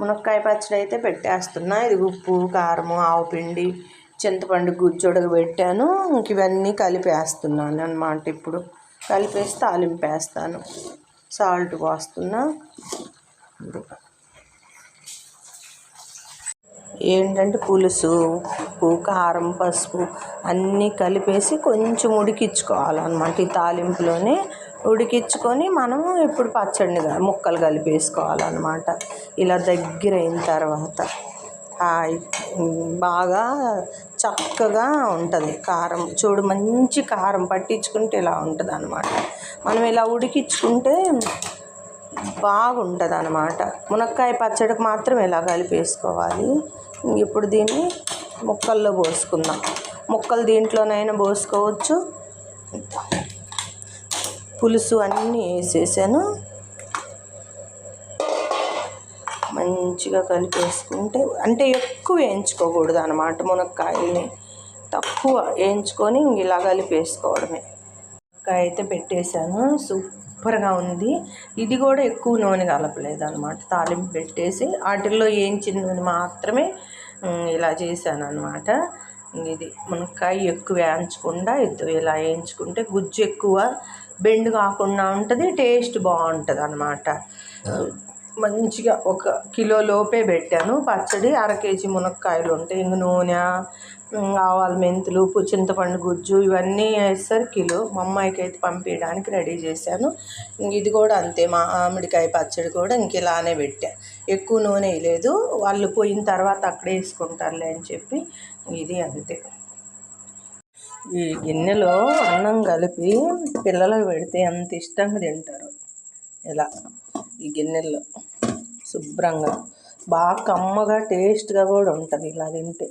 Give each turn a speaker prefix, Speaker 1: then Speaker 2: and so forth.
Speaker 1: మునక్కాయ పచ్చడి అయితే పెట్టేస్తున్నా. ఇది ఉప్పు కారము ఆవు పిండి చింతపండు గుజ్జుడక పెట్టాను. ఇంక ఇవన్నీ కలిపేస్తున్నాను అనమాట ఇప్పుడు. కలిపేసి తాలింపేస్తాను. సాల్ట్ పోస్తున్నా. ఏంటంటే పులుసు. ఉప్పు కారం పసుపు అన్నీ కలిపేసి కొంచెం ఉడికించుకోవాలన్నమాట. ఈ తాలింపులోనే ఉడికించుకొని మనం ఇప్పుడు పచ్చడిని ముక్కలు కలిపేసుకోవాలన్నమాట. ఇలా దగ్గర అయిన తర్వాత బాగా చక్కగా ఉంటుంది. కారం చూడు మంచి కారం పట్టించుకుంటే ఇలా ఉంటుంది అనమాట మనం ఇలా ఉడికించుకుంటే బాగుంటుంది అనమాట మునక్కాయ పచ్చడికి మాత్రం ఇలా కలిపేసుకోవాలి. ఇప్పుడు దీన్ని ముక్కల్లో పోసుకుందాం. ముక్కలు దీంట్లోనైనా పోసుకోవచ్చు. పులుసు అన్నీ వేసేసాను. మంచిగా కలిపేసుకుంటే అంటే ఎక్కువ వేయించుకోకూడదు అనమాట మునక్కాయల్ని. తక్కువ వేయించుకొని ఇంక ఇలా కలిపేసుకోవడమే. మునక్కాయ అయితే పెట్టేశాను. సూపర్గా ఉంది. ఇది కూడా ఎక్కువ నూనె కలపలేదు అనమాట తాలింపు పెట్టేసి వాటిల్లో వేయించిన నూనె మాత్రమే ఇలా చేశాను అనమాట ఇది మునక్కాయ ఎక్కువ వేయించకుండా ఇది ఇలా వేయించుకుంటే గుజ్జు ఎక్కువ బెండు కాకుండా ఉంటుంది టేస్ట్ బాగుంటుంది అనమాట మంచిగా ఒక కిలో లోపే పెట్టాను. పచ్చడి అర కేజీ మునక్కాయలు ఉంటాయి. ఇంక నూనె ఆవాలు మెంతులు చింతపండు గుజ్జు ఇవన్నీ వేస్తారు కిలో. మా అమ్మాయికి అయితే పంపించడానికి రెడీ చేశాను. ఇది కూడా అంతే. మామిడికాయ పచ్చడి కూడా ఇంక ఇలానే పెట్టా. ఎక్కువ నూనె వేయలేదు. వాళ్ళు పోయిన తర్వాత అక్కడే వేసుకుంటారులే అని చెప్పి ఇది అంతే. ఈ గిన్నెలో అన్నం కలిపి పిల్లలకు పెడితే ఎంత ఇష్టంగా తింటారు. ఇలా ఈ గిన్నెల్లో. శుభ్రంగా బాగా కమ్మగా టేస్ట్గా కూడా ఉంటుంది ఇలా తింటే.